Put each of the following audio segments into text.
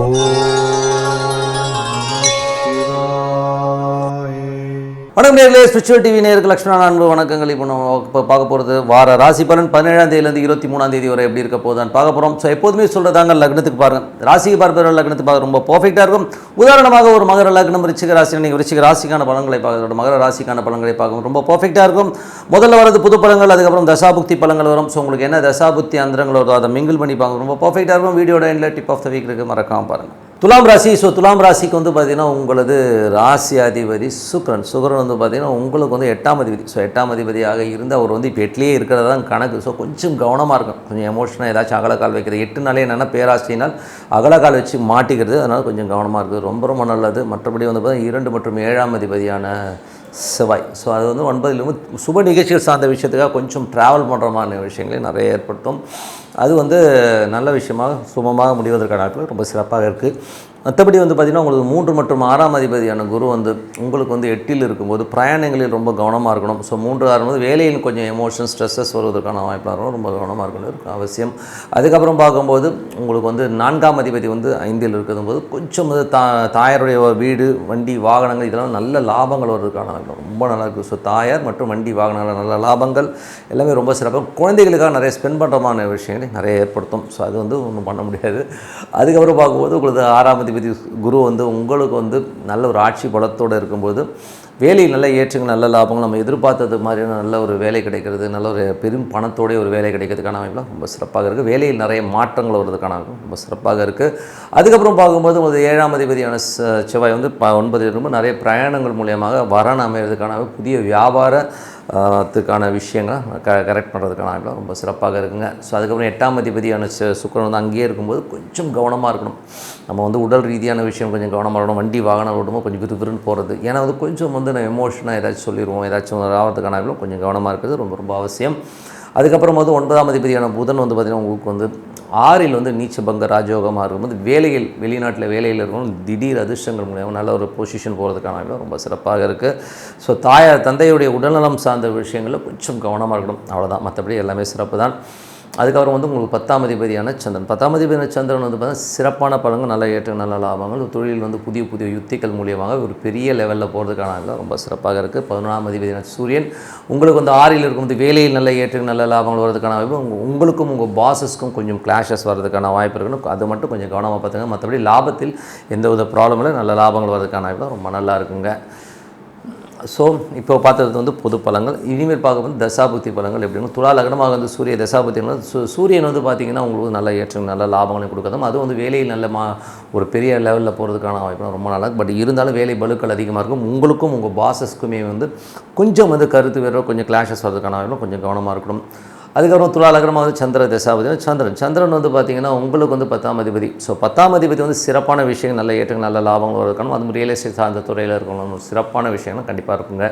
Oh. வணக்கம் நேர்களே spiritual TV நேருக்கு லக்ஷ்மண அன்பு வணக்கங்கள். இப்போ நம்ம இப்போ பார்க்க போகிறது வார ராசி பலன் பதினேழாம் தேதியிலேருந்து இருபத்தி மூணாம் தேதி வரை எப்படி இருக்க போதான் பார்க்க போகிறோம் ஸோ எப்போதுமே சொல்கிறதாங்க லக்னத்துக்கு பாருங்க. ராசிக்கு பார்ப்பவர்கள் லக்னத்துக்கு பார்க்க ரொம்ப பர்ஃபெக்டாக இருக்கும். உதாரணமாக ஒரு மகர லக்னம் ரிச்சிக ராசி நீங்கள் ரிச்சிக ராசிக்கான பலன்களை பார்க்கறோம் மகர ராசிக்கான பலன்களை பார்க்கணும் ரொம்ப பர்ஃபெக்டாக இருக்கும். முதல்ல வரது புது பழங்கள் அதுக்கப்புறம் தசாபுக்தி பழங்கள் வரும். ஸோ உங்களுக்கு என்ன தசாபுக்தி அந்தரங்கள் வருதோ அதை மிங்கிள் பண்ணி பார்க்கணும் ரொம்ப பர்ஃபெக்டாக இருக்கும். வீடியோட எண்டில் டிப் ஆஃப் த வீக் இருக்குது மறக்காமல் பாருங்கள் துலாம் ராசி ஸோ துலாம் ராசிக்கு வந்து பார்த்திங்கன்னா உங்களது ராசி அதிபதி சுக்ரன். சுக்ரன் வந்து பார்த்தீங்கன்னா உங்களுக்கு வந்து எட்டாம் அதிபதி. ஸோ எட்டாம் அதிபதியாக இருந்து அவர் வந்து இப்போ எட்லேயே இருக்கிறது தான் கணக்கு. ஸோ கொஞ்சம் கவனமாக இருக்கும் கொஞ்சம் எமோஷனாக ஏதாச்சும் அகலக்கால் வைக்கிறது. எட்டு நாளே என்னென்னா பேராசினால் அகலக்கால் வச்சு மாட்டிக்கிறது. அதனால் கொஞ்சம் கவனமாக இருக்குது ரொம்ப ரொம்ப நல்லது. மற்றபடி வந்து பார்த்திங்கன்னா இரண்டு மற்றும் ஏழாம் அதிபதியான செவ்வாய் ஸோ அது வந்து ஒன்பதுலேருந்து சுப நிகழ்ச்சிகள் சார்ந்த விஷயத்துக்காக கொஞ்சம் ட்ராவல் பண்ணுற மாதிரி விஷயங்களை நிறைய ஏற்படுத்தும். அது வந்து நல்ல விஷயமாக சுமமாக முடிவதற்கான வாய்ப்புகள் ரொம்ப சிறப்பாக இருக்குது மற்றபடி வந்து பார்த்திங்கன்னா உங்களுக்கு மூன்று மற்றும் ஆறாம் அதிபதியான குரு வந்து உங்களுக்கு வந்து எட்டில் இருக்கும்போது பிரயாணங்களில் ரொம்ப கவனமாக இருக்கணும். ஸோ மூன்று ஆறும் போது வேலையில் கொஞ்சம் எமோஷன் ஸ்ட்ரெஸ்ஸஸ் வருவதற்கான வாய்ப்பாக இருக்கும் ரொம்ப கவனமாக இருக்கணும். இருக்கும் அவசியம். அதுக்கப்புறம் பார்க்கும்போது உங்களுக்கு வந்து நான்காம் அதிபதி வந்து ஐந்தில் இருக்கும்போது கொஞ்சம் வந்து தா தாயாருடைய வீடு வண்டி வாகனங்கள் இதெல்லாம் நல்ல லாபங்கள் வருவதற்கான வாய்ப்பு ரொம்ப நல்லா இருக்குது ஸோ தாயார் மற்றும் வண்டி வாகனங்கள் நல்ல லாபங்கள் எல்லாமே ரொம்ப சிறப்பாக குழந்தைகளுக்காக நிறைய ஸ்பெண்ட் பண்ணுறமான விஷயங்களை நிறைய ஏற்படுத்தும். ஸோ அது வந்து ஒன்றும் பண்ண முடியாது. அதுக்கப்புறம் பார்க்கும்போது உங்களுக்கு ஆறாம் அதிபதி குரு வந்து உங்களுக்கு வந்து நல்ல ஒரு ஆட்சி பலத்தோடு இருக்கும்போது வேலையில் நல்ல ஏற்றங்கள் நல்ல லாபங்கள் நம்ம எதிர்பார்த்தது மாதிரியான நல்ல ஒரு வேலை கிடைக்கிறது நல்ல ஒரு பெரும் பணத்தோடைய ஒரு வேலை கிடைக்கிறதுக்கான வாய்ப்புலாம் ரொம்ப சிறப்பாக இருக்குது வேலையில் நிறைய மாற்றங்கள் வருவதற்கான அமைப்பு ரொம்ப சிறப்பாக இருக்குது அதுக்கப்புறம் பார்க்கும்போது ஒரு ஏழாம் அதிபதியான ச- செவ்வாய் வந்து ப ஒன்பது ரொம்ப நிறைய பிரயாணங்கள் மூலியமாக வரன் அமைகிறதுக்கான புதிய வியாபார த்துக்கான விஷயங்களை க கரெக்ட் பண்ணுறதுக்கான வாய்ப்புலாம் ரொம்ப சிறப்பாக இருக்குங்க. ஸோ அதுக்கப்புறம் எட்டாம் அதிபதியான சுக்கரன் வந்து அங்கேயே இருக்கும்போது கொஞ்சம் கவனமாக இருக்கணும். நம்ம வந்து உடல் ரீதியான விஷயம் கொஞ்சம் கவனமாக இருக்கணும். வண்டி வாகனம் ஓட்டுமோ கொஞ்சம் விறுவிறுன்னு போகிறது ஏன்னா வந்து கொஞ்சம் வந்து நம்ம எமோஷனாக ஏதாச்சும் சொல்லிடுவோம் ஏதாச்சும் ஆகிறதுக்கான வாய்ப்புலாம் கொஞ்சம் கவனமாக இருக்கிறது ரொம்ப ரொம்ப அவசியம். அதுக்கப்புறம் வந்து ஒன்பதாம் அதிபதியான புதன் வந்து பார்த்திங்கன்னா உங்களுக்கு வந்து ஆறில் வந்து நீச்சபங்க ராஜயோகமாக இருக்கும்போது வேலையில் வெளிநாட்டில் வேலையில் இருக்கணும் திடீர் அதிர்ஷ்டங்கள் மூலியமாக நல்ல ஒரு பொசிஷன் போகிறதுக்கான ரொம்ப சிறப்பாக இருக்குது ஸோ தாயார் தந்தையுடைய உடல்நலம் சார்ந்த விஷயங்களில் கொஞ்சம் கவனமாக இருக்கணும். அவ்வளோதான் மற்றபடி எல்லாமே சிறப்பு தான் அதுக்கப்புறம் வந்து உங்களுக்கு பத்தாம் அதிபதியான சந்திரன். பத்தாம் அதிபதியான சந்திரன் வந்து பார்த்தீங்கன்னா சிறப்பான பலங்கள் நல்ல ஏற்ற நல்ல லாபங்கள் தொழில் வந்து புதிய புதிய யுத்திகள் மூலியமாக ஒரு பெரிய லெவலில் போகிறதுக்கான ரொம்ப சிறப்பாக இருக்குது பதினொன்றாம் அதிபதியான சூரியன் உங்களுக்கு வந்து ஆறில் இருக்கும்போது வேலையில் நல்ல ஏற்ற நல்ல லாபங்கள் வரதுக்கான வாய்ப்பு உங்களுக்கும் உங்கள் பாஸஸ்க்கும் கொஞ்சம் கிளாஷஸ் வர்றதுக்கான வாய்ப்பு இருக்குன்னு அது மட்டும் கொஞ்சம் கவனமாக பார்த்துங்க மற்றபடி லாபத்தில் எந்த வித ப்ராப்ளம் இல்லை. நல்ல லாபங்கள் வரதுக்கான வாய்ப்பு ரொம்ப நல்லா இருக்குங்க. ஸோ இப்போ பார்த்தது வந்து பொது பலங்கள் இனிமேல் பார்க்க வந்து தசாபுக்தி பலங்கள் எப்படின்னு துலா லக்னமாக வந்து சூரிய தசாபுக்தி சூரியன் வந்து பார்த்திங்கன்னா உங்களுக்கு நல்ல ஏற்றம் நல்ல லாபங்களை கொடுக்கறதும் அது வந்து வேலையில் நல்ல மா ஒரு பெரிய லெவலில் போகிறதுக்கான வாய்ப்பு ரொம்ப நல்லா பட் இருந்தாலும் வேலை பலுக்கள் அதிகமாக இருக்கும். உங்களுக்கும் உங்கள் பாசஸ்க்குமே வந்து கொஞ்சம் வந்து கருத்து வேறு கொஞ்சம் கிளாஷஸ் வரதுக்கான வாய்ப்பு கொஞ்சம் கவனமாக இருக்கணும். அதுக்கப்புறம் துலாலகரமாக வந்து சந்திர தசாபதி சந்திரன். சந்திரன் வந்து பார்த்திங்கன்னா உங்களுக்கு வந்து பத்தாம் அதிபதி. ஸோ பத்தாம் அதிபதி வந்து சிறப்பான விஷயங்கள் நல்ல ஏற்றங்கள் நல்ல லாபங்கள் இருக்கணும் அது ரியல் எஸ்டேட் சார்ந்த துறையில் இருக்கணும் சிறப்பான விஷயங்கள் கண்டிப்பாக இருக்குங்க.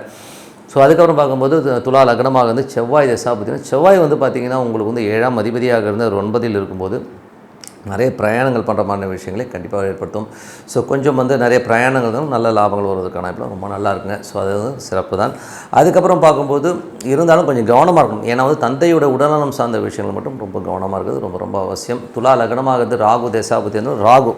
ஸோ அதுக்கப்புறம் பார்க்கும்போது துலா லக்னமாக வந்து செவ்வாய் தசாபதி செவ்வாய் வந்து பார்த்திங்கன்னா உங்களுக்கு வந்து ஏழாம் அதிபதியாக இருந்து ஒரு ஒன்பதில் இருக்கும்போது நிறைய பிரயாணங்கள் பண்ணுற மாதிரி விஷயங்களை கண்டிப்பாக ஏற்படுத்தும். ஸோ கொஞ்சம் வந்து நிறைய பிரயாணங்கள் தான் நல்ல லாபங்கள் வருவதற்கான இப்போ ரொம்ப நல்லா இருக்குங்க. ஸோ அது வந்து சிறப்பு தான். அதுக்கப்புறம் பார்க்கும்போது இருந்தாலும் கொஞ்சம் கவனமாக இருக்கணும். ஏன்னா வந்து தந்தையோட உடல்நலம் சார்ந்த விஷயங்கள் மட்டும் ரொம்ப கவனமாக இருக்குது ரொம்ப ரொம்ப அவசியம். துலா லக்னமாகிறது ராகு தேசாபதி வந்து ராகு.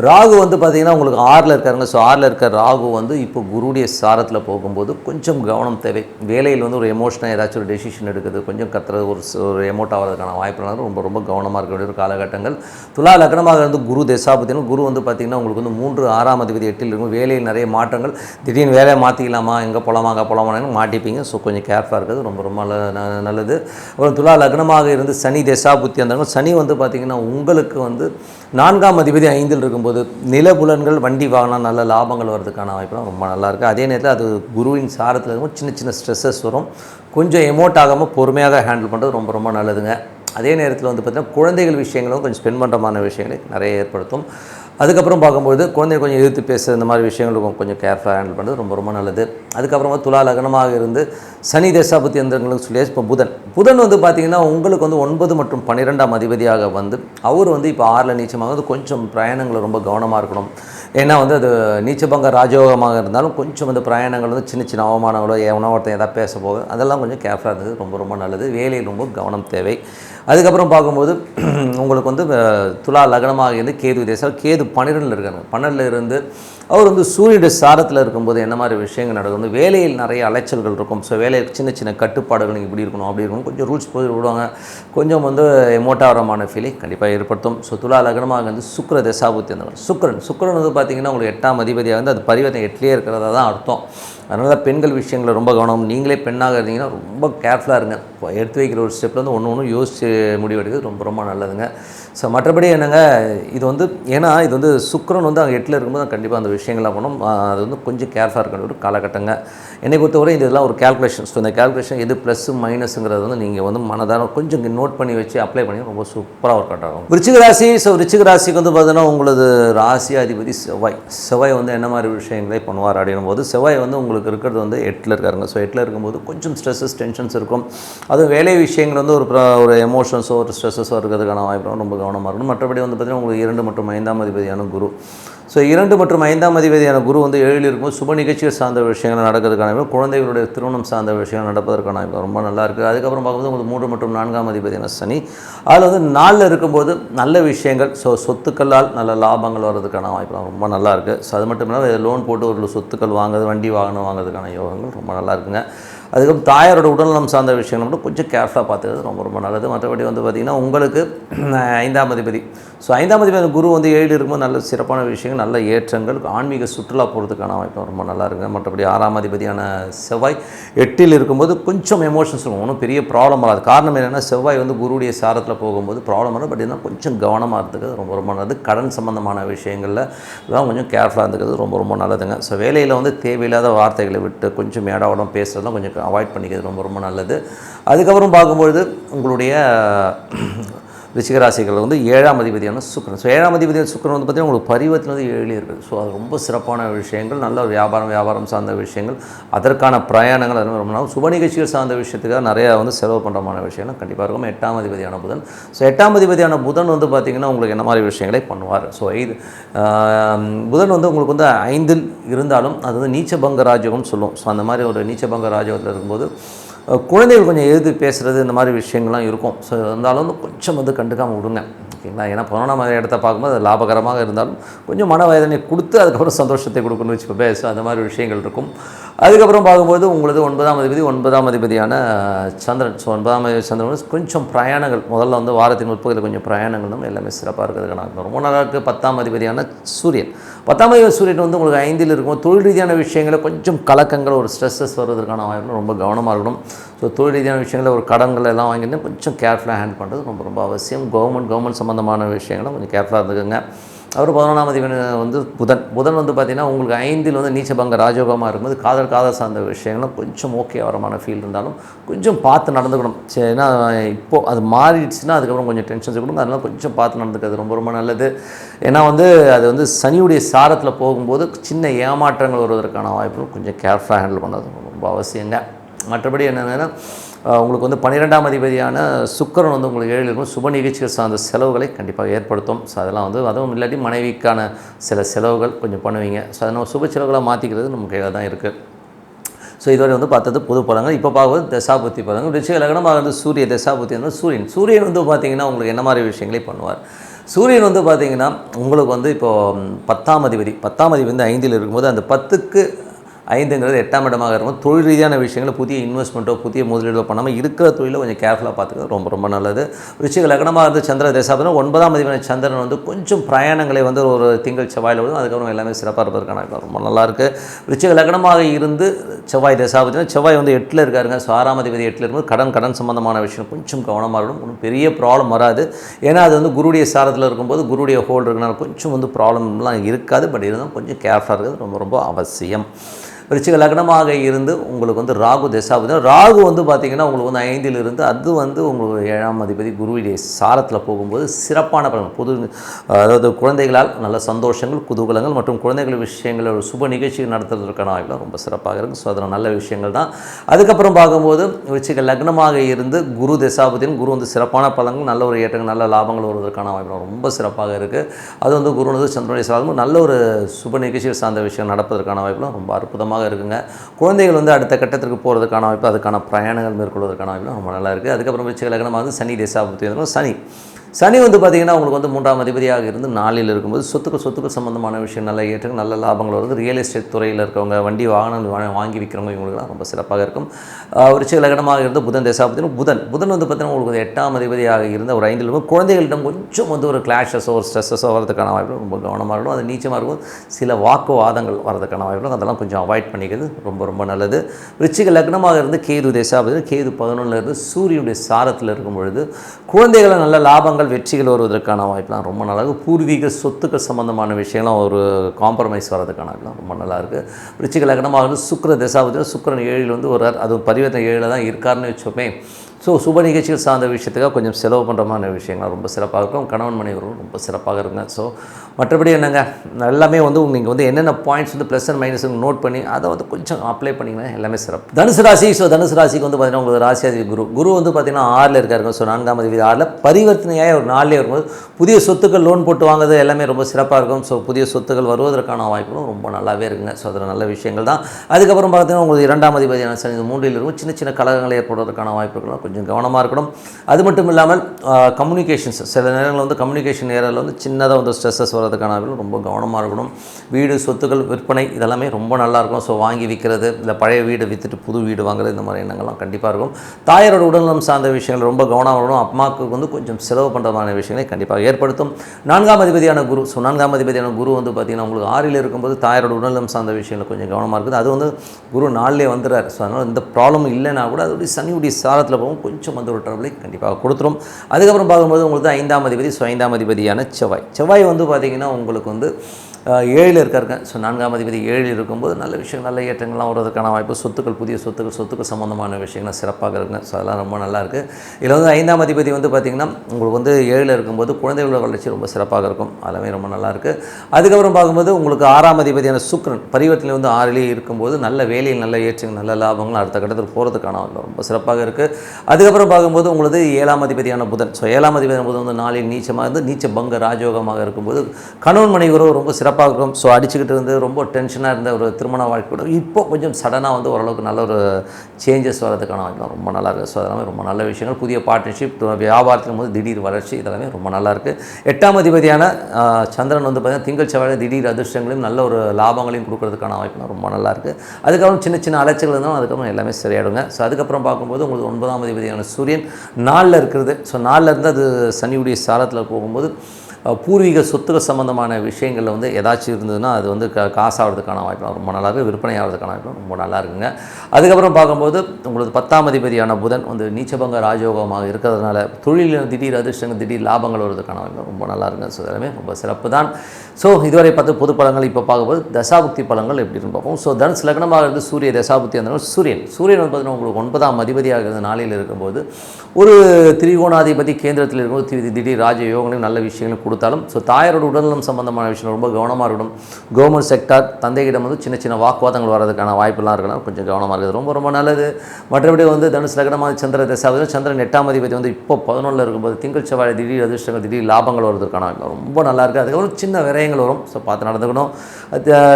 ராகு வந்து பார்த்திங்கன்னா உங்களுக்கு ஆறில் இருக்காருங்க. ஸோ ஆறில் இருக்க ராகு வந்து இப்போ குருடைய சாரத்தில் போகும்போது கொஞ்சம் கவனம் தேவை. வேலையில் வந்து ஒரு எமோஷனாக ஏதாச்சும் ஒரு டெசிஷன் எடுக்குது. கொஞ்சம் கத்துறது ஒரு ஒரு எமோட் ஆகிறதுக்கான வாய்ப்புகள் ரொம்ப ரொம்ப கவனமாக இருக்க வேண்டிய ஒரு காலகட்டங்கள். துலா லக்னமாக இருந்து குரு தசாபத்தினா குரு வந்து பார்த்திங்கன்னா உங்களுக்கு வந்து மூன்று ஆறாம் அதிபதி எட்டில் இருக்கும். வேலையில் நிறைய மாற்றங்கள். திடீர்னு வேலையை மாற்றிக்கலாமா எங்கே போகலாமா அங்கே போகலாமான்னு மாட்டிப்பீங்க. ஸோ கொஞ்சம் கேர்ஃபுல்லாக இருக்கிறது ரொம்ப ரொம்ப நல்ல- நல்லது. அப்புறம் துலா லக்னமாக இருந்து சனி தசாபுத்தி அந்த சனி வந்து பார்த்திங்கன்னா உங்களுக்கு வந்து நான்காம் அதிபதி ஐந்தில் இருக்கும்போது நிலபுலன்கள் வண்டி வாகனம் நல்ல லாபங்கள் வர்றதுக்கான வாய்ப்புலாம் ரொம்ப நல்லாயிருக்கு. அதே நேரத்தில் அது குருவின் சாரத்தில் இருக்கும் சின்ன சின்ன ஸ்ட்ரெஸ்ஸஸ் வரும். கொஞ்சம் எமோட் ஆகாமல் பொறுமையாக ஹேண்டில் பண்ணுறது ரொம்ப ரொம்ப நல்லதுங்க. அதே நேரத்தில் வந்து பார்த்திங்கன்னா குழந்தைகள் விஷயங்களும் கொஞ்சம் ஸ்பெண்ட் பண்ணுறமான விஷயங்களை நிறைய ஏற்படுத்தும். அதுக்கப்புறம் பார்க்கும்போது குழந்தைய கொஞ்சம் எதிர்த்து பேச இந்த மாதிரி விஷயங்களுக்கும் கொஞ்சம் கேர்ஃபுல்லாக ஹேண்டில் பண்ணுறது ரொம்ப ரொம்ப நல்லது. அதுக்கப்புறமா துலா லக்னமாக இருந்து சனி தசாபத்தி எந்திரங்களுக்கு சொல்லி இப்போ புதன். புதன் வந்து பார்த்திங்கன்னா உங்களுக்கு வந்து ஒன்பது மற்றும் பன்னிரெண்டாம் அதிபதியாக வந்து அவர் வந்து இப்போ ஆறில் நீச்சமாக வந்து கொஞ்சம் பிரயாணங்களை ரொம்ப கவனமாக இருக்கணும். ஏன்னா வந்து அது நீச்சபங்க ராஜயோகமாக இருந்தாலும் கொஞ்சம் வந்து பிரயாணங்கள் வந்து சின்ன சின்ன அவமானங்களோ எவனோ ஒருத்தன் எதாவது பேச போக அதெல்லாம் கொஞ்சம் கேர்ஃபுல்லாக இருந்தது ரொம்ப ரொம்ப நல்லது. வேலையில் ரொம்ப கவனம் தேவை. அதுக்கப்புறம் பார்க்கும்போது உங்களுக்கு வந்து துலா லக்னமாக இருந்து கேது தேசம் கேது பன்னிரெண்டில் இருக்காங்க. பன்னெண்டில் இருந்து அவர் வந்து சூரியனுடைய சாரத்தில் இருக்கும்போது என்ன மாதிரி விஷயங்கள் நடக்கும்? வந்து வேலையில் நிறைய அலைச்சல்கள் இருக்கும். ஸோ வேலையில் சின்ன சின்ன கட்டுப்பாடுகள் நீங்கள் இப்படி இருக்கணும் அப்படி இருக்கணும் கொஞ்சம் ரூல்ஸ் போய் விடுவாங்க. கொஞ்சம் வந்து எமோட்டாவரமான ஃபீலிங் கண்டிப்பாக ஏற்படுத்தும். ஸோ துலா லக்னமாக வந்து சுக்கிர தசாபுத்தி அந்த சுக்ரன் சுக்கரன் வந்து பார்த்தீங்கன்னா உங்களுக்கு எட்டாம் அதிபதியாக வந்து அது பரிவர்த்தனை எட்டிலே இருக்கிறதா தான் அர்த்தம். அதனால் பெண்கள் விஷயங்களை ரொம்ப கவனம். நீங்களே பெண்ணாக இருந்தீங்கன்னா ரொம்ப கேர்ஃபுல்லாக இருங்க. எடுத்து வைக்கிற ஒரு ஸ்டெப்பில் வந்து ஒன்று ஒன்று யோசிச்சு முடிவெடுக்கிறது ரொம்ப ரொம்ப நல்லதுங்க. ஸோ மற்றபடி என்னங்க இது வந்து ஏன்னா இது வந்து சுக்கரன் வந்து அங்கே எட்டில் இருக்கும்போது கண்டிப்பாக அந்த விஷயங்கள்லாம் பண்ணணும் அது வந்து கொஞ்சம் கேர்ஃபுல்லாக இருக்கணும் ஒரு காலகட்டங்க. என்னை பொறுத்தவரை இதெல்லாம் ஒரு கேல்குலேஷன் ஸோ இந்த கேல்குலேஷன் எது ப்ளஸ்ஸு மைனஸுங்கிறது வந்து நீங்கள் வந்து மனதார கொஞ்சம் நோட் பண்ணி வச்சு அப்ளை பண்ணி ரொம்ப சூப்பராக ஒர்க் அவுட் ஆகும். விருச்சிக ராசி ஸோ விருச்சிக ராசிக்கு வந்து பார்த்தீங்கன்னா உங்களது ராசி அதிபதி செவ்வாய். செவ்வாய் வந்து என்ன மாதிரி விஷயங்களே பண்ணுவார் அப்படின்னும் போது செவ்வாய் வந்து உங்களுக்கு இருக்கிறது வந்து எட்டில் இருக்காருங்க. ஸோ எட்டில் இருக்கும்போது கொஞ்சம் ஸ்ட்ரெஸ்ஸஸ் டென்ஷன்ஸ் இருக்கும். அதுவும் வேலை விஷயங்கள் வந்து ஒரு ஒரு எமோஷன்ஸோ ஒரு ஸ்ட்ரெஸ்ஸஸோ இருக்கிறதுக்கான வாய்ப்பு ரொம்ப கவனமாக இருக்கணும். மற்றபடி வந்து பார்த்தீங்கன்னா உங்களுக்கு இரண்டு மற்றும் ஐந்தாம் அதிபதியான குரு. ஸோ இரண்டு மற்றும் ஐந்தாம் அதிபதியான குரு வந்து ஏழில் இருக்கும்போது சுப நிகழ்ச்சிகள் சார்ந்த விஷயங்கள் நடக்கிறதுக்கான குழந்தைகளுடைய திருமணம் சார்ந்த விஷயங்கள் நடப்பதற்கான இப்போ ரொம்ப நல்லா இருக்குது அதுக்கப்புறம் பார்க்கும்போது உங்களுக்கு மூன்று மற்றும் நான்காம் அதிபதியான சனி. அதில் வந்து நாளில் இருக்கும்போது நல்ல விஷயங்கள் ஸோ சொத்துக்களால் நல்ல லாபங்கள் வர்றதுக்கான வாய்ப்பு ரொம்ப நல்லா இருக்குது ஸோ அது மட்டும் இல்லாமல் லோன் போட்டு ஒரு சொத்துக்கள் வாங்குறது வண்டி வாகனம் வாங்குறதுக்கான யோகங்கள் ரொம்ப நல்லா இருக்குங்க. அதுக்கப்புறம் தாயாரோட உடல்நலம் சார்ந்த விஷயங்கள் மட்டும் கொஞ்சம் கேர்ஃபுல்லாக பார்த்துக்கிறது ரொம்ப ரொம்ப நல்லது. மற்றபடி வந்து பார்த்திங்கன்னா உங்களுக்கு ஐந்தாம் அதிபதி. ஸோ ஐந்தாம் அதிபதி குரு வந்து ஏழு இருக்கும்போது நல்ல சிறப்பான விஷயங்கள் நல்ல ஏற்றங்கள் ஆன்மீக சுற்றுலா போகிறதுக்கான வாய்ப்பு ரொம்ப நல்லா இருக்குங்க மற்றபடி ஆறாம் அதிபதியான செவ்வாய் எட்டில் இருக்கும்போது கொஞ்சம் எமோஷன்ஸ் இருக்கும் ஒன்றும் பெரிய ப்ராப்ளம் வராது. காரணம் என்னென்னா செவ்வாய் வந்து குருவுடைய சாரத்தில் போகும்போது ப்ராப்ளம் வரும். பட் இருந்தால் கொஞ்சம் கவனமாக இருந்துக்கிறது ரொம்ப ரொம்ப நல்லது. கடன் சம்மந்தமான விஷயங்களில் இதெல்லாம் கொஞ்சம் கேர்ஃபுல்லாக இருந்துக்கிறது ரொம்ப ரொம்ப நல்லதுங்க. ஸோ வேலையில் வந்து தேவையில்லாத வார்த்தைகளை விட்டு கொஞ்சம் மேடாவடம் பேசுறதெல்லாம் கொஞ்சம் அவாய்ட் பண்ணிக்கிறது ரொம்ப ரொம்ப நல்லது. அதுக்கப்புறம் பார்க்கும்பொழுது உங்களுடைய ரிஷிகராசிகள் வந்து ஏழாம் அதிபதியான சுக்கரன். ஸோ ஏழாம் அதிபதியான சுக்கரன் வந்து பார்த்திங்கன்னா உங்களுக்கு பரிவர்த்தனை வந்து ஏழு இருக்குது ஸோ அது ரொம்ப சிறப்பான விஷயங்கள் நல்ல வியாபாரம் வியாபாரம் சார்ந்த விஷயங்கள். அதற்கான பிரயாணங்கள் அதெல்லாம் ரொம்ப நாள். சுப நிகழ்ச்சிகள் சார்ந்த விஷயத்துக்காக நிறையா வந்து செலவு பண்ணுறமான விஷயங்கள் கண்டிப்பாக இருக்கும். எட்டாம் அதிபதியான புதன். ஸோ எட்டாம் அதிபதியான புதன் வந்து பார்த்திங்கன்னா உங்களுக்கு என்ன மாதிரி விஷயங்களை பண்ணுவார்? ஸோ இது புதன் வந்து உங்களுக்கு வந்து ஐந்தில் இருந்தாலும் அது வந்து நீச்சபங்க ராஜகம்னு சொல்லும். ஸோ அந்த மாதிரி ஒரு நீச்சபங்க ராஜகத்தில் இருக்கும்போது குழந்தைகள் கொஞ்சம் எதிர்த்து பேசுகிறது இந்த மாதிரி விஷயங்கள்லாம் இருக்கும். ஸோ இருந்தாலும் வந்து கொஞ்சம் வந்து கண்டுக்காமல் விடுங்க. ஓகேங்களா? ஏன்னா பதினொன்றாம் இடத்த பார்க்கும்போது அது லாபகரமாக இருந்தாலும் கொஞ்சம் மன மனவேதனை கொடுத்து அதுக்கப்புறம் சந்தோஷத்தை கொடுக்கணும்னு வச்சுக்கோங்க. ஸோ அந்த மாதிரி விஷயங்கள் இருக்கும். அதுக்கப்புறம் பார்க்கும்போது உங்களது ஒன்பதாம் அதிபதி ஒன்பதாம் அதிபதியான சந்திரன். ஸோ ஒன்பதாம் அதிபதி சந்திரன் கொஞ்சம் பிரயாணங்கள். முதல்ல வந்து வாரத்தின் முற்பகுதியில் கொஞ்சம் பிரயாணங்களும் எல்லாமே சிறப்பாக இருக்கிறதுக்கான ரொம்ப நல்லா இருக்குது பத்தாம் அதிபதியான சூரியன். பத்தாம் அதிபதி சூரியன் வந்து உங்களுக்கு ஐந்தில் இருக்கும். தொழில் ரீதியான விஷயங்களை கொஞ்சம் கலக்கங்கள் ஒரு ஸ்ட்ரெஸ்ஸஸ் வருவதற்கான வாய்ப்பு ரொம்ப கவனமாக இருக்கணும். ஸோ தொழில் ரீதியான விஷயங்களில் ஒரு கடன்கள் எல்லாம் வாங்கிட்டு கொஞ்சம் கேர்ஃபுல்லாக ஹேண்ட் பண்ணுறது ரொம்ப ரொம்ப அவசியம். கவர்மெண்ட் கவர்மெண்ட் சம்மந்தமான விஷயங்களும் கொஞ்சம் கேர்ஃபுல்லாக இருந்துக்கோங்க. அவர் பதினொன்றாம் அதிபதி வந்து புதன். புதன் வந்து பார்த்திங்கன்னா உங்களுக்கு ஐந்தில் வந்து நீச்சபங்க ராஜயோகமாக இருக்கும்போது காதல் காதல் சார்ந்த விஷயங்களும் கொஞ்சம் ஓகே வரமான ஃபீல் இருந்தாலும் கொஞ்சம் பார்த்து நடந்துக்கணும். சரி ஏன்னா இப்போது அது மாறிடுச்சுன்னா அதுக்கப்புறம் கொஞ்சம் டென்ஷன்ஸ் கொடுங்க. அதனால் கொஞ்சம் பார்த்து நடந்துக்கிறது ரொம்ப ரொம்ப நல்லது. ஏன்னா வந்து அது வந்து சனியுடைய சாரத்தில் போகும்போது சின்ன ஏமாற்றங்கள் வருவதற்கான வாய்ப்புகள் கொஞ்சம் கேர்ஃபுல்லாக ஹேண்டில் பண்ணுறது ரொம்ப அவசியங்க. மற்றபடி என்னென்னா உங்களுக்கு வந்து பன்னிரெண்டாம் அதிபதியான சுக்கரன் வந்து உங்களுக்கு ஏழில் இருக்கும். சுப நிகழ்ச்சிகள் சார்ந்த செலவுகளை கண்டிப்பாக ஏற்படுத்தும். ஸோ அதெல்லாம் வந்து அதுவும் இல்லாட்டி மனைவிக்கான சில செலவுகள் கொஞ்சம் பண்ணுவீங்க. ஸோ அதை நம்ம சுப செலவுகளாக மாற்றிக்கிறது நம்ம கையில் தான் இருக்குது ஸோ இதுவரை வந்து பார்த்தது புது படங்கள் இப்போ பார்க்குறது தசாபுத்தி படங்கள் ரிஷிக லக்னமாக வந்து சூரிய தசாபுத்தி வந்து சூரியன். சூரியன் வந்து பார்த்திங்கன்னா உங்களுக்கு என்ன மாதிரி விஷயங்களே பண்ணுவார்? சூரியன் வந்து பார்த்திங்கன்னா உங்களுக்கு வந்து இப்போது பத்தாம் அதிபதி. பத்தாம் அதிபதி வந்து ஐந்தில் இருக்கும்போது அந்த பத்துக்கு ஐந்துங்கிறது எட்டாம் இடமாக இருக்கும். தொழில் ரீதியான விஷயங்களை புதிய இன்வெஸ்ட்மெண்ட்டோ புதிய முதலீடோ பண்ணாமல் இருக்கிற தொழிலை கொஞ்சம் கேர்ஃபுல்லாக பார்த்துக்கிறது ரொம்ப ரொம்ப நல்லது. ரிச்சிக லக்னமாக இருந்து சந்திர தசாபதி ஒன்பதாம் அதிபதி சந்திரன் வந்து கொஞ்சம் பிரயாணங்களை வந்து ஒரு திங்கள் செவ்வாயில் விடும் அதுக்கப்புறம் எல்லாமே சிறப்பாக இருப்பதற்கான ரொம்ப நல்லாயிருக்கு ரிச்சிக லக்னமாக இருந்து செவ்வாய் தசாபதினா செவ்வாய் வந்து எட்டில் இருக்காருங்க. ஸோ ஆறாம் அதிபதி எட்டில் இருக்கும்போது கடன் கடன் சம்பந்தமான விஷயம் கொஞ்சம் கவனமாக இருக்கணும். ஒன்றும் பெரிய ப்ராப்ளம் வராது. ஏன்னா அது வந்து குருடைய சாரத்தில் இருக்கும்போது குருடைய ஹோல்டு இருக்கனால கொஞ்சம் வந்து ப்ராப்ளம்லாம் இருக்காது. பட் இருந்தால் கொஞ்சம் கேர்ஃபுல்லாக இருக்கிறது ரொம்ப ரொம்ப அவசியம். விருச்சிக லக்னமாக இருந்து உங்களுக்கு வந்து ராகு தசாபதி ராகு வந்து பார்த்திங்கன்னா உங்களுக்கு வந்து ஐந்திலிருந்து அது வந்து உங்களுக்கு ஏழாம் அதிபதி குருவுடைய சாரத்தில் போகும்போது சிறப்பான பலன். புது அதாவது குழந்தைகளால் நல்ல சந்தோஷங்கள் குதூகலங்கள் மற்றும் குழந்தைகள் விஷயங்கள் ஒரு சுப நிகழ்ச்சிகள் நடத்துறதுக்கான வாய்ப்புலாம் ரொம்ப சிறப்பாக இருக்குது ஸோ அதில் நல்ல விஷயங்கள் தான். அதுக்கப்புறம் பார்க்கும்போது விருச்சிக லக்னமாக இருந்து குரு தசாபதியும் குரு வந்து சிறப்பான பலன்கள் நல்ல ஒரு ஏற்றங்கள் நல்ல லாபங்கள் வருவதற்கான வாய்ப்பு ரொம்ப சிறப்பாக இருக்குது அது வந்து குரு சந்திரனுடைய சாதமும் நல்ல ஒரு சுப நிகழ்ச்சிகள் சார்ந்த விஷயம் நடப்பதற்கான வாய்ப்புலாம் ரொம்ப அற்புதமாக அதிகமாக இருக்குங்க. குழந்தைகள் வந்து அடுத்த கட்டத்திற்கு போகிறதுக்கான வாய்ப்பு அதுக்கான பிரயாணங்கள் மேற்கொள்வதற்கான வாய்ப்பு ரொம்ப நல்லா இருக்குது அதுக்கப்புறம் வச்சு லக்னமாக வந்து சனி தேசாபுத்தி சனி. சனி வந்து பார்த்திங்கன்னா உங்களுக்கு வந்து மூன்றாம் அதிபதியாக இருந்து நாளில் இருக்கும்போது சொத்துக்கு சொத்துக்கு சம்மந்தமான விஷயம் நல்ல ஏற்றங்கள் நல்ல லாபங்கள் வருது. ரியல் எஸ்டேட் துறையில் இருக்கவங்க வண்டி வாகனங்கள் வாங்கி விற்கிறவங்க இவங்களுக்குலாம் ரொம்ப சிறப்பாக இருக்கும். ஆஹ் விருச்சிக லக்னமாக இருந்து புதன் தேசாபத்தினும் புதன். புதன் வந்து பார்த்தீங்கன்னா உங்களுக்கு வந்து எட்டாம் அதிபதியாக இருந்த ஒரு ஐந்தில் இருக்கும். குழந்தைகளிடம் கொஞ்சம் வந்து ஒரு கிளாஷஸோ ஒரு ஸ்ட்ரெஸ்ஸஸோ வரதுக்கான வாய்ப்பு ரொம்ப கவனமாக இருக்கும் அது நீச்சமாக இருக்கும். சில வாக்குவாதங்கள் வரதுக்கான வாய்ப்பு அதெல்லாம் கொஞ்சம் அவாய்ட் பண்ணிக்கிறது ரொம்ப ரொம்ப நல்லது. விருச்சிக லக்னமாக இருந்து கேது தேசாபதி கேது பதினொன்றில் இருந்து சூரியனுடைய சாரத்தில் இருக்கும் பொழுது குழந்தைகளை நல்ல லாபங்கள் வெற்றிகள் வருவதற்கான வாய்ப்புலாம் ரொம்ப நல்லா பூர்வீக சொத்துக்கள் சம்மந்தமான விஷயம்லாம் ஒரு காம்ப்ரமைஸ் வர்றதுக்கான வாய்ப்புலாம் ரொம்ப நல்லாயிருக்கு. விருச்சிக லக்னமாக வந்து சுக்கர தசாபதியில் சுக்கரன் ஏழில் வந்து ஒரு அது பரிவர்த்தனை ஏழில் தான் இருக்காருன்னு வச்சோமே ஸோ சுப நிகழ்ச்சிகள் சார்ந்த விஷயத்துக்காக கொஞ்சம் செலவு பண்ணுற மாதிரி விஷயங்கள் ரொம்ப சிறப்பாக இருக்கும். கணவன் மனைவரும் ரொம்ப சிறப்பாக இருங்க ஸோ மற்றபடி என்னங்க எல்லாமே வந்து நீங்கள் வந்து என்னென்ன பாயிண்ட்ஸ் வந்து ப்ளஸ் அண்ட் மைனஸ் நோட் பண்ணி அதை வந்து கொஞ்சம் அப்ளை பண்ணிங்கன்னா எல்லாமே சிறப்பு. தனுசு ராசி ஸோ தனுசு ராசிக்கு வந்து பார்த்தீங்கன்னா உங்களுக்கு ராசியாதி குரு. குரு வந்து பார்த்தீங்கன்னா ஆறில் இருக்காருங்க ஸோ நான்காம் தேதி ஆறில். பரிவர்த்தனையாக ஒரு நாளிலே இருக்கும்போது புதிய சொத்துக்கள் லோன் போட்டு வாங்குறது எல்லாமே ரொம்ப சிறப்பாக இருக்கும். ஸோ புதிய சொத்துக்கள் வருவதற்கான வாய்ப்புகளும் ரொம்ப நல்லாவே இருக்குங்க. ஸோ அதில் நல்ல விஷயங்கள் தான். அதுக்கப்புறம் பார்த்தீங்கன்னா உங்களுக்கு இரண்டாம் அதிபதியான சனி இந்த மூன்றில் இருக்கும். சின்ன சின்ன கலகங்கள் ஏற்படுவதற்கான வாய்ப்புகளும் கொஞ்சம் கவனமாக இருக்கணும். அது மட்டும் இல்லாமல் கம்யூனிகேஷன்ஸ் சில நேரங்களில் வந்து கம்யூனிகேஷன் ஏரியாவில் வந்து சின்னதாக வந்து ஸ்ட்ரெஸ்ஸஸ் வர வாய்ப்புகள் ரொம்ப கவனமாக இருக்கணும். வீடு சொத்துக்கள் விற்பனை இதெல்லாமே ரொம்ப நல்லாயிருக்கும். ஸோ வாங்கி விற்கிறது இல்லை பழைய வீடு விற்றுட்டு புது வீடு வாங்குறது இந்த மாதிரி எண்ணங்கள்லாம் கண்டிப்பாக இருக்கும். தாயாரோட உடல்நலம் சார்ந்த விஷயங்கள் ரொம்ப கவனமாக இருக்கணும். அம்மாவுக்கு வந்து கொஞ்சம் செலவு பண்ணுற மாதிரி விஷயங்களை கண்டிப்பாக ஏற்படுத்தும். நான்காம் அதிபதியான குரு ஸோ நான்காம் அதிபதியான குரு வந்து பார்த்திங்கன்னா உங்களுக்கு ஆறில் இருக்கும்போது தாயாரோட உடல்நலம் சார்ந்த விஷயங்கள் கொஞ்சம் கவனமாக இருக்குது. அது வந்து குரு நாளிலே வந்துடுறார். ஸோ அதனால் இந்த ப்ராப்ளம் இல்லைன்னா கூட அதோடைய சனியுடைய சாரத்தில் போகும். கொஞ்சம் வந்து ஒரு ட்ரபிளை கண்டிப்பாக கொடுத்துரும். அதுக்கப்புறம் பார்க்கும்போது உங்களுக்கு ஐந்தாம் அதிபதி ஸோ ஐந்தாம் அதிபதியான செவ்வாய். செவ்வாய் வந்து பார்த்திங்கன்னா உங்களுக்கு வந்து ஏழில் இருக்காருங்க. ஸோ நான்காம் அதிபதி ஏழில் இருக்கும்போது நல்ல விஷயம் நல்ல ஏற்றங்கள்லாம் வருவதற்கான வாய்ப்பு சொத்துக்கள் புதிய சொத்துக்கள் சொத்துக்கள் சம்மந்தமான விஷயங்கள் சிறப்பாக இருக்குங்க. ஸோ அதெல்லாம் ரொம்ப நல்லா இருக்குது இதில் வந்து ஐந்தாம் அதிபதி வந்து பார்த்திங்கன்னா உங்களுக்கு வந்து ஏழில் இருக்கும்போது குழந்தைகளோட வளர்ச்சி ரொம்ப சிறப்பாக இருக்கும். அதெல்லாமே ரொம்ப நல்லாயிருக்கு அதுக்கப்புறம் பார்க்கும்போது உங்களுக்கு ஆறாம் அதிபதியான சுக்ரன் பரிவர்த்தனை வந்து ஆறிலேயே இருக்கும்போது நல்ல வேலையில் நல்ல ஏற்றங்கள் நல்ல லாபங்கள் அடுத்த கட்டத்தில் போகிறதுக்கான ரொம்ப சிறப்பாக இருக்குது அதுக்கப்புறம் பார்க்கும்போது உங்களுக்கு ஏழாம் அதிபதியான புதன். ஸோ ஏழாம் அதிபதியான புதன் வந்து நாளில் நீச்சமாக இருந்து நீச்ச பங்க ராஜயோகமாக இருக்கும்போது கணவன் மனைவரோ ரொம்ப சிறப்பாக பார்க்குறோம். ஸோ அடிச்சுக்கிட்டு இருந்து ரொம்ப டென்ஷனாக இருந்த ஒரு திருமண வாழ்க்கை கூட இப்போ கொஞ்சம் சடனாக வந்து ஓரளவுக்கு நல்ல ஒரு சேஞ்சஸ் வரதுக்கான வாய்ப்பு ரொம்ப நல்லா இருக்குது ஸோ அதெல்லாமே ரொம்ப நல்ல விஷயங்கள். புதிய பார்ட்னர்ஷிப் வியாபாரத்தின் போது திடீர் வளர்ச்சி இதெல்லாமே ரொம்ப நல்லா இருக்குது எட்டாம் அதிபதியான சந்திரன் வந்து பார்த்தீங்கன்னா திங்கள் செவ்வாய் திடீர் அதிர்ஷ்டங்களையும் நல்ல ஒரு லாபங்களையும் கொடுக்கறதுக்கான வாய்ப்புலாம் ரொம்ப நல்லா இருக்குது அதுக்கப்புறம் சின்ன சின்ன அலைச்சல் இருந்தாலும் அதுக்கப்புறம் எல்லாமே சரியாயிடுங்க. ஸோ அதுக்கப்புறம் பார்க்கும்போது உங்களுக்கு ஒன்பதாம் அதிபதியான சூரியன் நாளில் இருக்கிறது. ஸோ நாளில் இருந்து அது சனியுடைய சாரத்தில் போகும்போது பூர்வீக சொத்துக்கள் சம்மந்தமான விஷயங்களில் வந்து ஏதாச்சும் இருந்ததுன்னா அது வந்து க காசாகிறதுக்கான வாய்ப்பு ரொம்ப நல்லா இருக்குது விற்பனை ஆகிறதுக்கான வாய்ப்பு ரொம்ப நல்லா இருக்குங்க அதுக்கப்புறம் பார்க்கும்போது உங்களுக்கு பத்தாம் அதிபதியான புதன் வந்து நீச்சபங்க ராஜயோகமாக இருக்கிறதுனால தொழிலில் திடீர் அதிர்ஷ்டங்கள் திடீர் லாபங்கள் வருவதற்கான வாய்ப்பு ரொம்ப நல்லா இருக்குங்க ஸோ எல்லாமே ரொம்ப சிறப்பு தான். ஸோ இதுவரை பார்த்து பொது பழங்கள் இப்போ பார்க்கும்போது தசாபுக்தி பழங்கள் எப்படி இருந்து பார்ப்போம். ஸோ தனுசு லக்னமாக இருந்து சூரிய தசாபுக்தி அந்த சூரியன் சூரியன் வந்து பார்த்தீங்கன்னா உங்களுக்கு ஒன்பதாம் அதிபதியாக இருந்த நாளில் இருக்கும்போது ஒரு திரிகோணாதிபதி கேந்திரத்தில் இருக்கும்போது திடீர் திடீர் ராஜ நல்ல விஷயங்களும் கொடுத்தாலும் ஸோ தாயாரோட உடல்நலம் சம்பந்தமான விஷயம் ரொம்ப கவனமாக இருக்கணும். கவர்மெண்ட் செக்டார் தந்தையிடம் வந்து சின்ன சின்ன வாக்குவாதங்கள் வர்றதுக்கான வாய்ப்பெல்லாம் இருக்கலாம் கொஞ்சம் கவனமாக இருக்குது ரொம்ப ரொம்ப நல்லது. மற்றபடி வந்து தனுசு லக்னமாக சந்திர தசாவது சந்திரன் எட்டாம் அதிபதி வந்து இப்போ பதினொன்றில் இருக்கும்போது திங்கள் செவ்வாய் திடீர் அதிர்ஷ்டங்கள் திடீர் லாபங்கள் வருவதற்கான வாய்ப்பு ரொம்ப நல்லா இருக்குது அதுக்கப்புறம் சின்ன விரயங்கள் வரும். ஸோ பார்த்து நடந்துக்கணும்.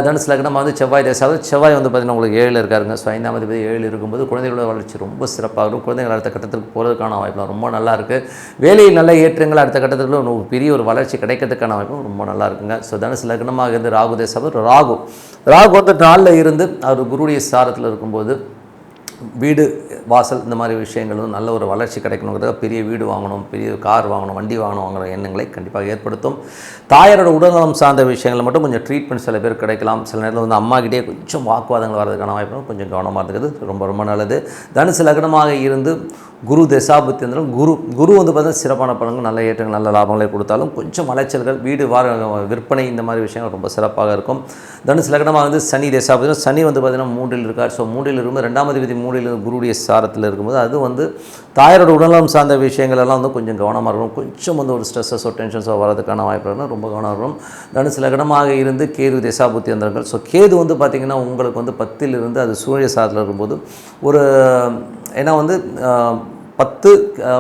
தனுசு லக்னமாக வந்து செவ்வாய் தசாவது செவ்வாய் வந்து பார்த்திங்கன்னா உங்களுக்கு ஏழில் இருக்காருங்க. ஸோ ஐந்தாம் அதிபதி ஏழில் இருக்கும்போது குழந்தைகளோட வளர்ச்சி ரொம்ப சிறப்பாக இருக்கும். குழந்தைகள் அடுத்த கட்டத்துக்கு போகிறதுக்கான வாய்ப்புலாம் ரொம்ப நல்லா இருக்குது வேலையில் நல்ல ஏற்றங்கள் அடுத்த கட்டத்தில் ஒரு பெரிய ஒரு வளர்ச்சி வளர்ச்சி கிடைக்கிறதுக்கான வாய்ப்பும் ரொம்ப நல்லா இருக்குங்க. ஸோ தனுசு லக்னமாக இருந்து ராகு தேசவர் ராகு. ராகு வந்து நாளில் இருந்து அவர் குருடைய சாரத்தில் இருக்கும்போது வீடு வாசல் இந்த மாதிரி விஷயங்களும் நல்ல ஒரு வளர்ச்சி கிடைக்கணுங்கிறதுக்காக பெரிய வீடு வாங்கணும் பெரிய கார் வாங்கணும் வண்டி வாங்கணும் வாங்குற எண்ணங்களை கண்டிப்பாக ஏற்படுத்தும். தாயாரோட உடல்நலம் சார்ந்த விஷயங்களை மட்டும் கொஞ்சம் ட்ரீட்மெண்ட் சில பேர் கிடைக்கலாம். சில நேரத்தில் வந்து அம்மாக்கிட்டே கொஞ்சம் வாக்குவாதங்கள் வர்றதுக்கான வாய்ப்பு கொஞ்சம் கவனமாக இருக்கிறது ரொம்ப ரொம்ப நல்லது. தனுசு லக்னமாக இருந்து குரு தசாபுத்தியந்திரம் குரு குரு வந்து பார்த்தீங்கன்னா சிறப்பான பலன்கள் நல்ல ஏற்றங்கள் நல்ல லாபங்களை கொடுத்தாலும் கொஞ்சம் அலைச்சல்கள் வீடு வார விற்பனை இந்த மாதிரி விஷயங்கள் ரொம்ப சிறப்பாக இருக்கும். தனுசு லக்னமாக வந்து சனி தசாபுத்தி சனி வந்து பார்த்தீங்கன்னா மூன்றில் இருக்கார். ஸோ மூன்றில் இருக்கும்போது ரெண்டாம் அதிபதி மூன்றில் குருடைய சாரத்தில் இருக்கும்போது அது வந்து தாயாரோட உடல்நலம் சார்ந்த விஷயங்கள் எல்லாம் வந்து கொஞ்சம் கவனமாக இருக்கும். கொஞ்சம் வந்து ஒரு ஸ்ட்ரெஸ்ஸஸோ டென்ஷன்ஸோ வரதுக்கான வாய்ப்பு இருக்குன்னா ரொம்ப கவனமாக இருக்கும். தனுசு லக்னமாக இருந்து கேது தசாபுத்தியந்திரங்கள் ஸோ கேது வந்து பார்த்திங்கன்னா உங்களுக்கு வந்து பத்தில் இருந்து அது சூரிய சாரத்தில் இருக்கும்போது ஒரு ஏன்னா வந்து பத்து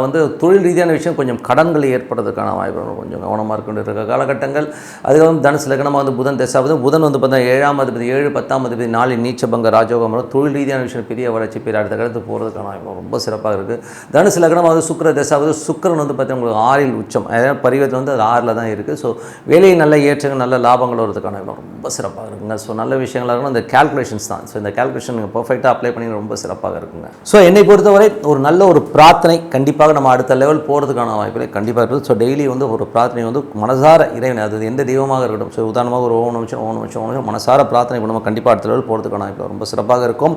வந்து தொழில் ரீதியான விஷயம் கொஞ்சம் கடன்கள் ஏற்படுறதுக்கான வாய்ப்பு கொஞ்சம் கவனமாக இருக்கின்ற காலகட்டங்கள் அதுக்கப்புறம் தனுசு லக்னமாக வந்து புதன் தசாவது புதன் வந்து பார்த்தீங்கன்னா ஏழாம் அதிபதி ஏழு பத்தாம் அதிபதி நாலு நீச்சபங்க ராஜோகம் தொழில் ரீதியான விஷயம் பெரிய வளர்ச்சி பெரிய அடுத்த கடத்து போகிறதுக்கான வாய்ப்பு ரொம்ப சிறப்பாக இருக்குது தனுசு லக்னமாவது வந்து தசாவது சுக்கரன் வந்து பார்த்தீங்கன்னா உங்களுக்கு ஆறில் உச்சம். அதாவது பரிவர்த்தனை வந்து அது ஆறில் தான் இருக்குது ஸோ வேலையை நல்ல ஏற்றங்கள் நல்ல லாபங்கள் வரதுக்கான வாய்ப்பு ரொம்ப சிறப்பாக இருக்குங்க. ஸோ நல்ல விஷயங்களாக இருக்கணும் அந்த கேல்குலேஷன்ஸ் தான். ஸோ இந்த கேல்குலேஷன் நீங்கள் பர்ஃபெக்டாக அப்ளை பண்ணி ரொம்ப சிறப்பாக இருக்குங்க. ஸோ என்னை பொறுத்தவரை ஒரு நல்ல ஒரு பிரார்த்தனை கண்டிப்பாக நம்ம அடுத்த லெவல் போகிறதுக்கான வாய்ப்புகள் கண்டிப்பாக இருக்குது. ஸோ டெய்லி வந்து ஒரு பிரார்த்தனை வந்து மனசார இறைவன் அது எந்த தெய்வமாக இருக்கட்டும் ஸோ உதாரணமாக ஒரு ஓம் நிமிஷம் ஓம் நிமிஷம் ஓம் நிமிஷம் மனசார பிரார்த்தனை நம்ம கண்டிப்பாக அடுத்த லெவல் போகிறதுக்கான வாய்ப்பு ரொம்ப சிறப்பாக இருக்கும்.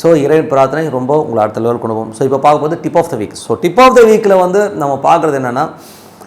ஸோ இறைவன் பிரார்த்தனை ரொம்ப உங்களை அடுத்த லெவல் கொண்டு போகும். ஸோ இப்போ பார்க்கும்போது tip of the week so tip of the வீக்கில் வந்து நம்ம பார்க்குறது என்னென்னா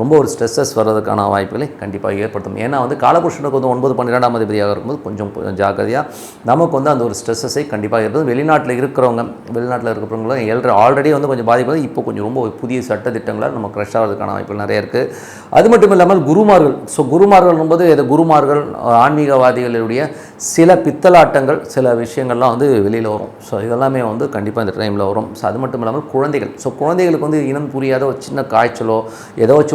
ரொம்ப ஒரு ஸ்ட்ரெஸ்ஸஸ் வர்றதுக்கான வாய்ப்புகளை கண்டிப்பாக ஏற்படுத்தும். ஏன்னா வந்து காலபுருஷனுக்கு வந்து ஒன்பது பன்னிரெண்டாம் அதிபதியாக இருக்கும்போது கொஞ்சம் ஜாக்கிரதையாக நமக்கு வந்து அந்த ஒரு ஸ்ட்ரெஸ்ஸஸை கண்டிப்பாக ஏற்படும் வெளிநாட்டில் இருக்கிறவங்க வெளிநாட்டில் இருக்கிறவங்களும் ஏழரை ஆல்ரெடி வந்து கொஞ்சம் பாதிப்பு இப்போ கொஞ்சம் ரொம்ப புதிய சட்ட திட்டங்களால் நம்ம க்ரஷ் ஆகிறதுக்கான வாய்ப்புகள் நிறைய இருக்குது அது மட்டும் இல்லாமல் குருமார்கள் ஸோ குருமார்கள் போது இது குருமார்கள் ஆன்மீகவாதிகளுடைய சில பித்தலாட்டங்கள் சில விஷயங்கள்லாம் வந்து வெளியில் வரும். ஸோ இதெல்லாமே வந்து கண்டிப்பாக இந்த டைமில் வரும். ஸோ அது மட்டும் இல்லாமல் குழந்தைகள் ஸோ குழந்தைகளுக்கு வந்து இனம் புரியாத ஒரு சின்ன காய்ச்சலோ ஏதோ வச்சு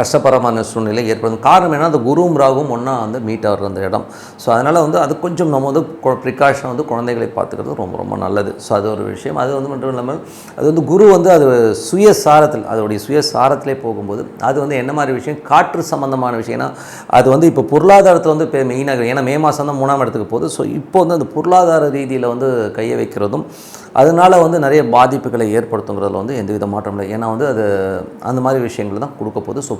கஷ்டப்பரமான சூழ்நிலை ஏற்படும். காரணம் என்ன அந்த குருவும் ராகும் ஒன்றா வந்து மீட் ஆகிற அந்த இடம். ஸோ அதனால் வந்து அது கொஞ்சம் நம்ம வந்து ப்ரிகாஷன் வந்து குழந்தைகளை பார்த்துக்கிறது ரொம்ப ரொம்ப நல்லது. ஸோ அது ஒரு விஷயம். அது வந்து மட்டும் இல்லாமல் அது வந்து குரு வந்து அது சுயசாரத்தில் அதோடைய சுயசாரத்திலே போகும்போது அது வந்து என்ன மாதிரி விஷயம்? காற்று சம்மந்தமான விஷயம். ஏன்னா அது வந்து இப்போ பொருளாதாரத்தில் வந்து இப்போ மெயினாக ஏன்னா மே மாதம் தான் மூணாம் இடத்துக்கு போகுது. ஸோ இப்போ வந்து அந்த பொருளாதார ரீதியில் வந்து கையை வைக்கிறதும் அதனால் வந்து நிறைய பாதிப்புகளை ஏற்படுத்துங்கிறதுல வந்து எந்த வித மாற்றம் இல்லை. ஏன்னா வந்து அது அந்த மாதிரி விஷயங்கள் தான் கொடுக்க போகுது. ஸோ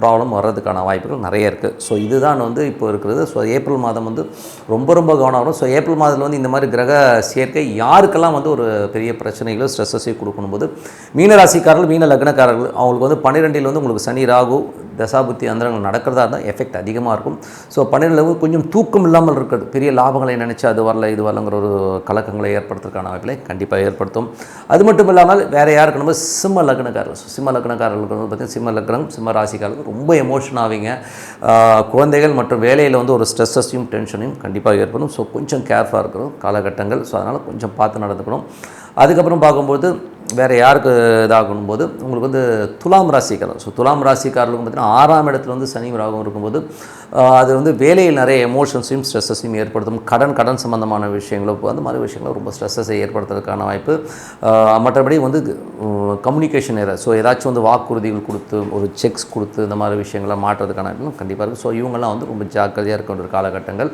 ப்ராப்ளம் வர்றதுக்கான வாய்ப்புகள் நிறைய இருக்குது ஸோ இதுதான் வந்து இப்போ இருக்கிறது. ஸோ ஏப்ரல் மாதம் வந்து ரொம்ப ரொம்ப கவனம் வரும். ஸோ ஏப்ரல் மாதத்தில் வந்து இந்த மாதிரி கிரக சேர்க்கை யாருக்கெல்லாம் வந்து ஒரு பெரிய பிரச்சனைகளோ ஸ்ட்ரெஸ்ஸஸையும் கொடுக்கணும் போது மீன ராசிக்காரர்கள் மீன லக்னக்காரர்கள் அவங்களுக்கு வந்து பன்னிரெண்டில் வந்து உங்களுக்கு சனி ராகு தசாபுத்தி அந்தரங்கள் நடக்கிறதா இருந்தால் எஃபெக்ட் அதிகமாக இருக்கும். ஸோ பன்னிரெண்டில் கொஞ்சம் தூக்கம் இல்லாமல் இருக்கிறது. பெரிய லாபங்களை நினச்சி அது வரல இது வரலங்கிற ஒரு கலக்கங்களை ஏற்படுத்துறதுக்கான வாய்ப்பில் கண்டிப்பாக ஏற்படுத்தும். அது மட்டும் இல்லாமல் வேறு யாருக்கு நம்ம சிம்ம லக்னக்காரர்கள் சிம்ம லக்னக்காரர்களுக்கு வந்து பார்த்திங்கன்னா சிம்ம லக்னம் சிம்ம ராசிக்காரர்கள் ரொம்ப எமோஷன் ஆவீங்க குழந்தைகள் மற்றும் வேலையில் வந்து ஒரு ஸ்ட்ரெஸ்ஸஸையும் டென்ஷனையும் கண்டிப்பாக ஏற்படும். ஸோ கொஞ்சம் கேர்ஃபுல்லாக இருக்கணும். காலகட்டங்கள் ஸோ அதனால் கொஞ்சம் பார்த்து நடந்துக்கணும். அதுக்கப்புறம் பார்க்கும்போது வேறு யாருக்கு இதாகும் போது உங்களுக்கு வந்து துலாம் ராசிக்காரர். ஸோ துலாம் ராசிக்காரர்களுக்கு பார்த்தீங்கன்னா ஆறாம் இடத்துல வந்து சனி ராகம் இருக்கும்போது அது வந்து வேலையில் நிறைய எமோஷன்ஸையும் ஸ்ட்ரெஸ்ஸையும் ஏற்படுத்தும். கடன் கடன் சம்மந்தமான விஷயங்களும் அந்த மாதிரி விஷயங்களும் ரொம்ப ஸ்ட்ரெஸ்ஸை ஏற்படுத்துறதுக்கான வாய்ப்பு. மற்றபடி வந்து கம்யூனிகேஷன் ஏற ஸோ ஏதாச்சும் வந்து வாக்குறுதிகள் கொடுத்து ஒரு செக்ஸ் கொடுத்து இந்த மாதிரி விஷயங்களை மாற்றுறதுக்கான கண்டிப்பாக இருக்கும் ஸோ இவங்கெல்லாம் வந்து ரொம்ப ஜாக்கிரதையாக இருக்க வேண்டிய ஒரு காலகட்டங்கள்.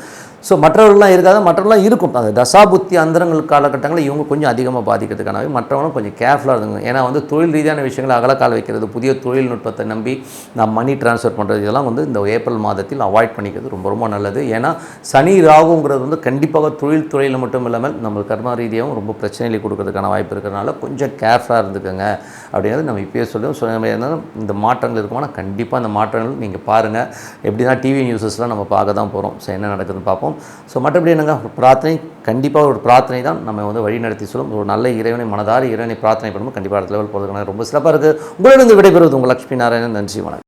ஸோ மற்றவர்கள்லாம் இருக்காது? மற்றவர்கள்லாம் இருக்கும். அந்த தசாபுத்தி அந்தரங்கள் காலகட்டங்களில் இவங்க கொஞ்சம் அதிகமாக பாதிக்கிறதுக்கானவே மற்றவங்களும் கொஞ்சம் கேர்ஃபுல்லாக இருந்துங்க. ஏன்னா வந்து தொழில் ரீதியான விஷயங்களை அகலக்கால் வைக்கிறது புதிய தொழில்நுட்பத்தை நம்பி நான் மணி ட்ரான்ஸ்ஃபர் பண்ணுறது இதெல்லாம் வந்து இந்த ஏப்ரல் மாதத்தில் அவாய்ட் பண்ணிக்கிறது ரொம்ப ரொம்ப நல்லது. ஏன்னா சனி ராகுங்கிறது வந்து கண்டிப்பாக தொழில் துறையில் மட்டும் இல்லாமல் நம்ம கர்ம ரீதியாகவும் ரொம்ப பிரச்சனைகளை கொடுக்கறதுக்கான வாய்ப்பு இருக்கிறனால கொஞ்சம் கேர்ஃபுல்லாக இருந்துக்கோங்க. அப்படிங்கிறது நம்ம இப்போயே சொல்லுவோம் ஸோ நம்ம இந்த மாற்றங்கள் இருக்குமானா கண்டிப்பாக அந்த மாற்றங்கள் நீங்கள் பாருங்கள் எப்படின்னா டிவி நியூஸஸ்லாம் நம்ம பார்க்க தான் போகிறோம் ஸோ என்ன நடக்குதுன்னு பார்ப்போம். ஸோ மற்றபடி என்னங்க? பிரார்த்தனை கண்டிப்பாக ஒரு பிரார்த்தனை தான் நம்ம வந்து வழி நடத்தி சொல்லும். ஒரு நல்ல இறைவனை மனதார இறைவனை பிரார்த்தனை பண்ணும்போது கண்டிப்பாக அடுத்த லெவல் போகிறதுக்கான ரொம்ப சிறப்பாக இருக்குது உங்களிடம் விடைபெறுவது உங்கள் லட்சுமி நாராயணன். நன்றி வணக்கம்.